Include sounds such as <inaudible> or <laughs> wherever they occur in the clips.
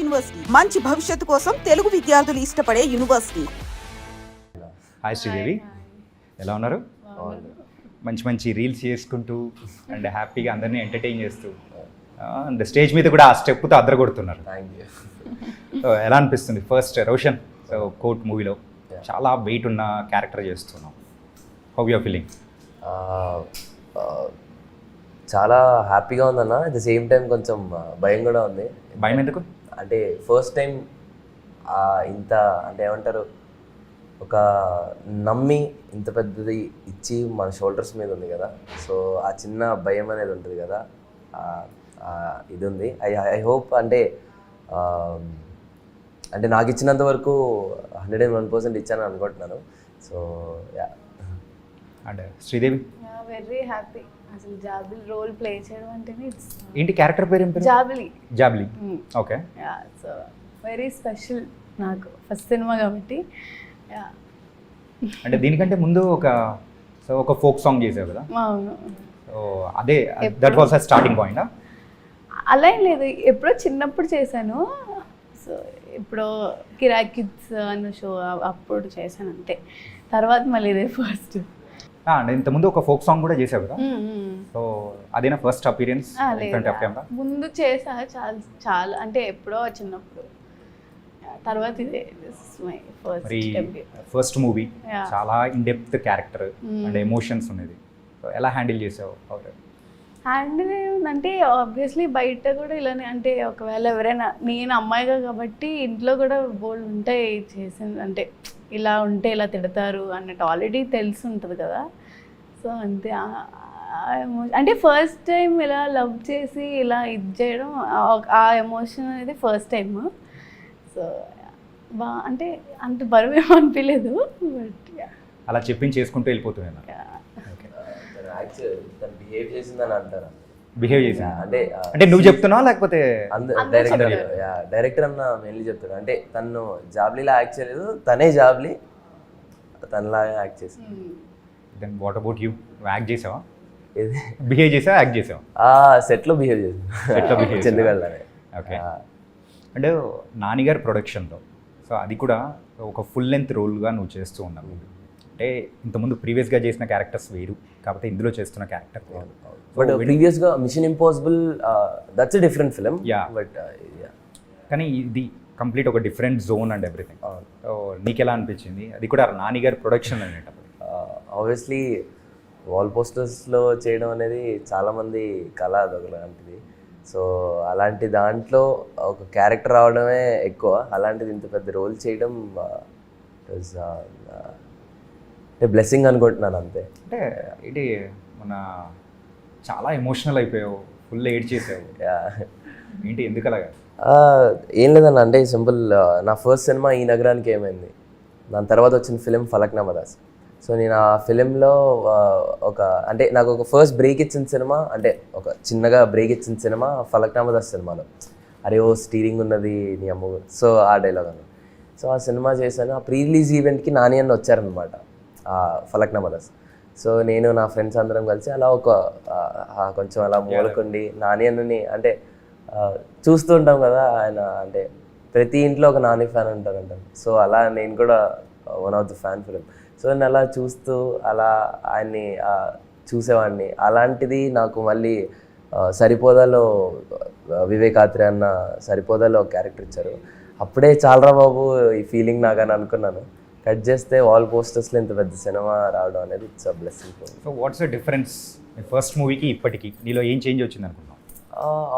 University. మంచి భవిష్యత్తు కోసం తెలుగు విద్యార్థులు ఇష్టపడే యూనివర్సిటీ. హాయ్ శ్రీదేవి ఎలా ఉన్నారు? మంచి మంచి రీల్స్ చేసుకుంటూ అండ్ హ్యాపీగా అందరినీ ఎంటర్టైన్ చేస్తూ అండ్ స్టేజ్ మీద కూడా ఆ స్టెప్తో సో ఎలా అనిపిస్తుంది? ఫస్ట్ రోషన్ సో కోర్ట్ మూవీలో చాలా వెయిట్ ఉన్న క్యారెక్టర్ చేస్తున్నాం హౌ యూర్ ఫీలింగ్ చాలా హ్యాపీగా ఉందన్న. అట్ ద సేమ్ టైం కొంచెం భయం కూడా ఉంది. భయం ఎందుకు? అంటే ఫస్ట్ టైం ఇంత అంటే ఏమంటారు ఒక నమ్మి ఇంత పెద్దది ఇచ్చి మన షోల్డర్స్ మీద ఉంది కదా. సో ఆ చిన్న భయం అనేది ఉంటుంది కదా. ఇది ఉంది. ఐ ఐ హోప్ అంటే అంటే నాకు ఇచ్చినంత వరకు హండ్రెడ్ అండ్ వన్ పర్సెంట్ ఇచ్చాను అనుకుంటున్నాను. So yeah and Sridevi? Very happy అసలు జాబిల్ రోల్ ప్లే చేయడం అంటేనే ఇట్స్ ఏంటి క్యారెక్టర్ పేరు ఏం పేరు? Jabili. Jabli. Okay. Yeah so very special నాకు ఫస్ట్ సినిమా కాబట్టి యా. అంటే దీనికంటే ముందు ఒక సో ఒక ఫోక్ సాంగ్ చేసావు కదా? అవును. సో అదే that was a starting point అలా ఏం లేదు ఎప్పుడో చిన్నప్పుడు చేశాను. సో ఎప్పుడో కిరాక్ కిడ్స్ అన్న షో అప్పుడు చేశాను అంతే. తర్వాత మళ్ళీ ఇదే ఫస్ట్ అండ్ ఇంతకుముందు ఒక ఫోక్ సాంగ్ కూడా చేసావు కదా. సో అదేనా ఫస్ట్ అపీరియన్స్ ముందు చేసా చాలా చాలా అంటే ఎప్పుడో చిన్నప్పుడు. తర్వాత ఇదే. First movie. చాలా in depth character and emotions ఉన్నది. సో ఎలా హ్యాండిల్ చేసావు హ్యాండిల్ అంటే ఆబ్వియస్లీ బయట కూడా ఇలానే అంటే ఒకవేళ ఎవరైనా నేను అమ్మాయిగా కాబట్టి ఇంట్లో కూడా బోల్డ్ ఉంటాయి చేసింది అంటే ఇలా ఉంటే ఇలా తిడతారు అన్నట్టు ఆల్రెడీ తెలిసి ఉంటుంది కదా. సో అంతే. అంటే ఫస్ట్ టైం ఇలా లవ్ చేసి ఇలా ఇది చేయడం ఆ- ఎమోషన్ అనేది ఫస్ట్ టైం సో బా అంటే అంత బరువు ఏమో అనిపించలేదు బట్ అలా చెప్పించి చేసుకుంటూ వెళ్ళిపోతున్నాను ఓకే యాక్చువల్ తను బిహేవ్ చేసిందని అంటారు? బిహేవ్ చేసి అంటే అంటే నువ్వు చెప్తున్నావా లేకపోతే డైరెక్టర్. డైరెక్టర్ అన్న మెయిన్లీ చెప్తాడు. అంటే తను జాబ్లీలా యాక్ట్ చేయలేదు. తనే జాబ్లీ తనలాగా యాక్ట్ చేసింది దెన్ వాట్ అబౌట్ యూ నువ్వు యాక్ట్ చేసావా? బిహేవ్ చేసావా? యాక్ట్ చేసావా? ఆ సెట్లో బిహేవ్ Set లో behave చేసింది చేశావా? చెందుగళ్ళనే ఓకే అంటే నానిగారి ప్రొడక్షన్లో సో అది కూడా ఒక ఫుల్ లెంత్ రోల్గా నువ్వు చేస్తూ ఉన్నావు. అంటే ఇంతకుముందు ప్రీవియస్గా చేసిన క్యారెక్టర్స్ వేరు కాకపోతే ఇందులో చేస్తున్న క్యారెక్టర్ బట్ ప్రీవియస్గా mission impossible that's different film Yeah. But కానీ ఇది కంప్లీట్ ఒక different zone and everything so నీకు ఎలా అనిపించింది? అది కూడా నానిగారి ప్రొడక్షన్ అనేటప్పుడు ఆబ్వియస్లీ వాల్ పోస్టర్స్లో చేయడం అనేది చాలామంది కళ అదొకలాంటిది. సో అలాంటి దాంట్లో ఒక క్యారెక్టర్ రావడమే ఎక్కువ. అలాంటిది ఇంత పెద్ద రోల్ చేయడం వాజ్ అంటే బ్లెస్సింగ్ అనుకుంటున్నాను అంతే. అంటే ఇది మన చాలా ఎమోషనల్ అయిపోయావు ఫుల్ ఎయిడ్ చేసావు. ఏంటి ఎందుకు అలాగా? ఏం లేదన్న అంటే సింపుల్ నా ఫస్ట్ సినిమా ఈ నగరానికి ఏమైంది? దాని తర్వాత వచ్చిన ఫిలిం ఫలక్నామా దాస్ సో నేను ఆ ఫిలింలో ఒక అంటే నాకు ఒక ఫస్ట్ బ్రేక్ ఇచ్చిన సినిమా అంటే ఒక చిన్నగా బ్రేక్ ఇచ్చిన సినిమా ఫలక్నామా దాస్ సినిమాలో. అరే ఓ స్టీరింగ్ ఉన్నది నీ అమ్మ సో ఆ డైలాగ్ అన్న సో ఆ సినిమా చేశాను. ఆ ప్రీ రిలీజ్ ఈవెంట్కి నాని అన్న వచ్చారనమాట ఫలక్నామా దాస్ సో నేను నా ఫ్రెండ్స్ అందరం కలిసి అలా ఒక కొంచెం అలా మూలకుండి నాని అన్నని అంటే చూస్తూ ఉంటాం కదా ఆయన అంటే ప్రతి ఇంట్లో ఒక నాని ఫ్యాన్ ఉంటారంట. సో అలా నేను కూడా one of the fan film so నేను అలా చూస్తూ అలా ఆయన్ని చూసేవాడిని. అలాంటిది నాకు మళ్ళీ సరిపోదాలో ఆ, వివేక్ ఆత్రే అన్న సరిపోదాలో ఒక క్యారెక్టర్ ఇచ్చారు. అప్పుడే చాలరా బాబు ఈ ఫీలింగ్ నాకని అనుకున్నాను. కట్ చేస్తే వాల్ పోస్టర్స్లో ఇంత పెద్ద సినిమా రావడం అనేది it's a blessing so what's the difference first మూవీకి ఇప్పటికి? నీలో ఏం చేంజ్ వచ్చింది అనుకున్నావు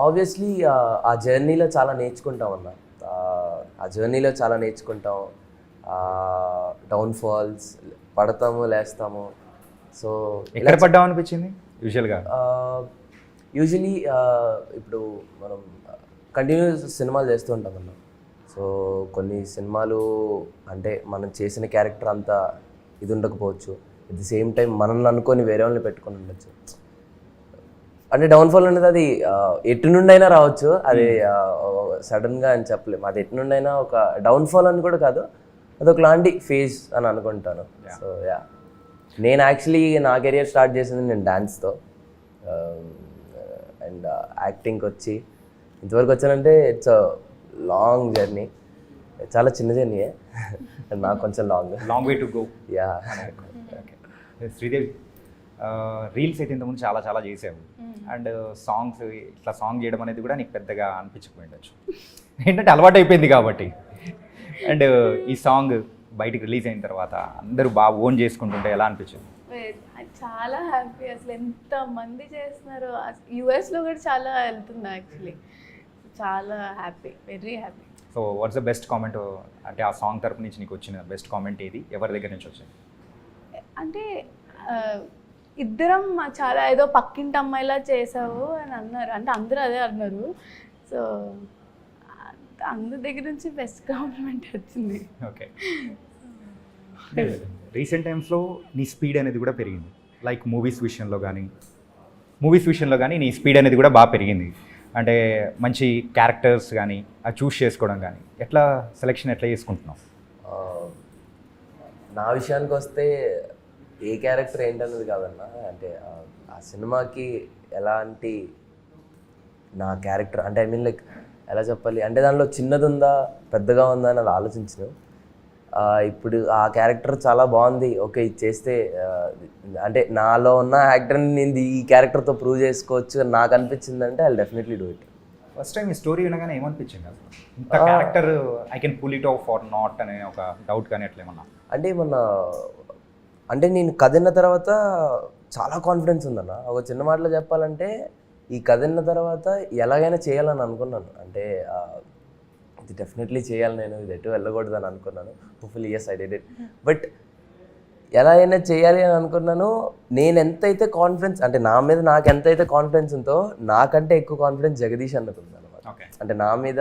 ఆబ్వియస్లీ ఆ జర్నీలో చాలా నేర్చుకుంటాం అన్న. ఆ, జర్నీలో చాలా నేర్చుకుంటాం. డౌన్ఫాల్స్ పడతాము లేస్తాము. సో ఎక్కడ పడ్డావు అనిపించింది? యూజువల్గా యూజువలీ ఇప్పుడు మనం కంటిన్యూస్ సినిమాలు చేస్తూ ఉంటాం అన్న. సో కొన్ని సినిమాలు అంటే మనం చేసిన క్యారెక్టర్ అంతా ఇది ఉండకపోవచ్చు. అట్ ది సేమ్ టైం మనల్ని అనుకొని వేరే వాళ్ళని పెట్టుకొని ఉండొచ్చు. అంటే డౌన్ఫాల్ అనేది అది ఎటు నుండి అయినా రావచ్చు. అది సడన్గా అని చెప్పలేము అది ఎటు నుండి అయినా ఒక డౌన్ఫాల్ అని కూడా కాదు. అది ఒక లాంటి ఫేజ్ అని అనుకుంటాను. సో యా నేను యాక్చువల్లీ నా కెరియర్ స్టార్ట్ చేసింది నేను డాన్స్తో అండ్ యాక్టింగ్కి వచ్చి ఇంతవరకు వచ్చానంటే ఇట్స్ లాంగ్ జర్నీ. చాలా చిన్న జర్నీయే. నాకు కొంచెం long. Long way to go. Yeah. Okay. Sridevi reels అయితే ఇంతకుముందు చాలా చాలా చేసావు అండ్ సాంగ్స్ ఇట్లా సాంగ్ చేయడం అనేది కూడా నీకు పెద్దగా అనిపించకపోయి ఉండొచ్చు. ఏంటంటే అలవాటు అయిపోయింది కాబట్టి. అండ్ ఈ సాంగ్ బయటికి రిలీజ్ అయిన తర్వాత అందరూ బాగా ఓన్ చేసుకుంటుంటే ఎలా అనిపించింది? చాలా హ్యాపీ. అసలు ఎంత మంది చేస్తున్నారు. యుఎస్లో కూడా చాలా వెళ్తుంది యాక్చువల్లీ చాలా happy very happy so what's the best comment అంటే ఆ సాంగ్ తరపు నుంచి నీకు వచ్చిన బెస్ట్ కామెంట్ ఏది? ఎవరి దగ్గర నుంచి వచ్చింది? అంటే ఇద్దరం చాలా ఏదో పక్కింటి అమ్మాయిలా చేసావు అని అన్నారు. అంటే అందరూ అదే అన్నారు. సో అందరి దగ్గర నుంచి బెస్ట్ కాంప్లిమెంట్ వచ్చింది. ఓకే రీసెంట్ టైమ్స్లో నీ స్పీడ్ అనేది కూడా పెరిగింది. లైక్ మూవీస్ విషయంలో కానీ మూవీస్ విషయంలో కానీ నీ స్పీడ్ అనేది కూడా బాగా పెరిగింది. అంటే మంచి క్యారెక్టర్స్ కానీ అది చూస్ చేసుకోవడం కానీ ఎట్లా సెలెక్షన్ ఎట్లా చేసుకుంటున్నావు? నా విషయానికి వస్తే ఏ క్యారెక్టర్ ఏంటన్నది కాదన్న అంటే ఆ, సినిమాకి ఎలాంటి నా క్యారెక్టర్ అంటే ఐ మీన్ లైక్ ఎలా చెప్పాలి అంటే దానిలో చిన్నది ఉందా పెద్దగా ఉందా అని అది ఆలోచించను. ఇప్పుడు ఆ క్యారెక్టర్ చాలా బాగుంది. ఓకే ఇది చేస్తే అంటే నాలో ఉన్న యాక్టర్ని నేను ఈ క్యారెక్టర్తో ప్రూవ్ చేసుకోవచ్చు నాకు అనిపించింది అంటే I definitely do it first time ఈ స్టోరీ వినగానే ఏమనిపించింది అసలు? ఇంత character I can pull it off or not అనే ఒక డౌట్ కానీ అట్లా ఏమన్నా? అంటే మొన్న అంటే నేను కథ విన్న తర్వాత చాలా కాన్ఫిడెన్స్ ఉందన్న. ఒక చిన్న మాటలో చెప్పాలంటే ఈ కథ విన్న తర్వాత ఎలాగైనా చేయాలని అనుకున్నాను. అంటే ఇది డెఫినెట్లీ చేయాలి నేను ఇది ఎటు వెళ్ళకూడదని అనుకున్నాను. Hopefully yes I did it but ఎలా అయినా చేయాలి అని అనుకున్నాను. నేను ఎంతైతే కాన్ఫిడెన్స్ అంటే నా మీద నాకు ఎంతైతే కాన్ఫిడెన్స్ ఉందో నాకంటే ఎక్కువ కాన్ఫిడెన్స్ జగదీష్ అన్నకు ఉందన్నమాట. ఓకే అంటే నా మీద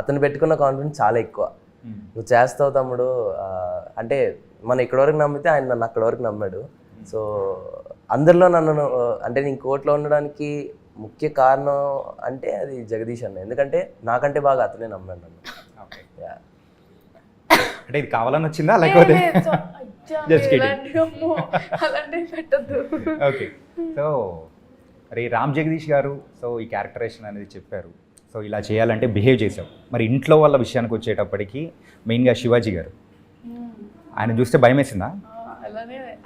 అతను పెట్టుకున్న కాన్ఫిడెన్స్ చాలా ఎక్కువ. నువ్వు చేస్తావు తమ్ముడు అంటే మనం ఇక్కడ వరకు నమ్మితే ఆయన నన్ను అక్కడ వరకు నమ్మాడు. సో అందరిలో నన్ను అంటే నేను కోర్టులో ఉండడానికి ముఖ్య కారణం అంటే అది జగదీష్ అన్న. ఎందుకంటే నాకంటే బాగా అతనే నమ్మాడు నన్ను. అంటే ఇది కావాలని వచ్చిందా? లేకపోతే <laughs> ఓకే. సో మరి రామ్ జగదీష్ గారు సో ఈ క్యారెక్టరేషన్ అనేది చెప్పారు. సో ఇలా చేయాలంటే బిహేవ్ చేసావు మరి ఇంట్లో వాళ్ళ విషయానికి వచ్చేటప్పటికి మెయిన్గా శివాజీ గారు. ఆయన చూస్తే భయం వేసిందా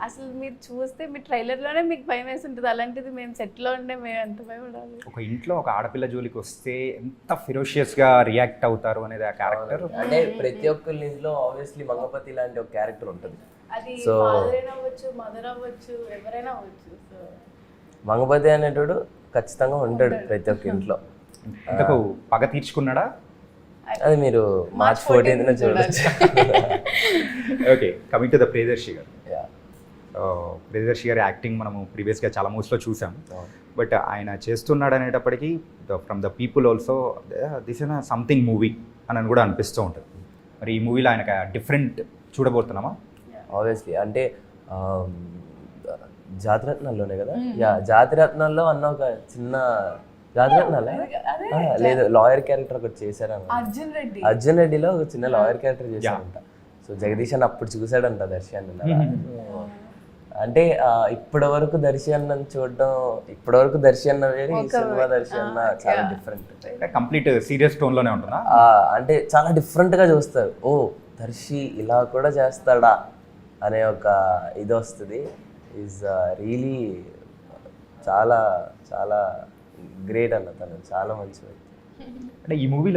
అసలు మీరు చూస్తే మీ ట్రైలర్లోనే మీకు భయం వేసి ఉంటుంది. అలాంటిది మేము సెట్లో ఉండే మేము ఎంత భయపడాలి ఒక ఇంట్లో ఒక ఆడపిల్ల జోలికి వస్తే ఎంత ఫిరోషియస్గా రియాక్ట్ అవుతారు అనేది ఆ క్యారెక్టర్ అంటే ప్రతి ఒక్కరి ఇంట్లో ఆబ్వియస్లీ మంగపతి లాంటి ఒక క్యారెక్టర్ ఉంటుంది. అది ఫాదర్ అవ్వచ్చు మదర్ అవ్వచ్చు ఎవరైనా అవ్వచ్చు సో. మంగపతి అనేటోడు ఖచ్చితంగా ఉంటాడు ప్రతి ఒక్క ఇంట్లో. ఇంతకు పగ తీర్చుకున్నాడా? అది మీరు మార్చ్ ఫోర్టీన్త్ చూడొచ్చు. Okay coming to the Priyadarshi garu. Priyadarshi గారి యాక్టింగ్ మనము ప్రీవియస్గా చాలా మూవీస్లో చూసాం. బట్ ఆయన చేస్తున్నాడు అనేటప్పటికీ from the people also this in something movie అని కూడా అనిపిస్తూ ఉంటుంది. మరి ఈ మూవీలో ఆయన డిఫరెంట్ చూడబోతున్నామా? ఆబ్వియస్లీ అంటే జాతిరత్నాల్లోనే కదా? యా జాతిరత్నాల్లో అన్న ఒక చిన్న జాతిరత్నాలే? లేదు లాయర్ క్యారెక్టర్ ఒకటి చేశారన్న అర్జున్ రెడ్డి. అర్జున్ రెడ్డిలో ఒక చిన్న లాయర్ క్యారెక్టర్ చేశారంట. సో జగదీష్ అన్న అప్పుడు చూసాడంట దర్శన్ అంటే ఇప్పటి వరకు దర్శి చూడడం ఇప్పటి వరకు దర్శి అన్న వేరు ఈ సినిమా దర్శి అన్న చాలా డిఫరెంట్ కంప్లీట్ సీరియస్ టోన్లోనే ఉంటుందా? అంటే చాలా డిఫరెంట్గా చూస్తారు. ఓ దర్శి ఇలా కూడా చేస్తాడా అనే ఒక ఇది వస్తుంది. ఈజ్ రియలీ చాలా చాలా గ్రేట్ అన్న తను. చాలా మంచి వ్యక్తి. అంటే ఈ మూవీలో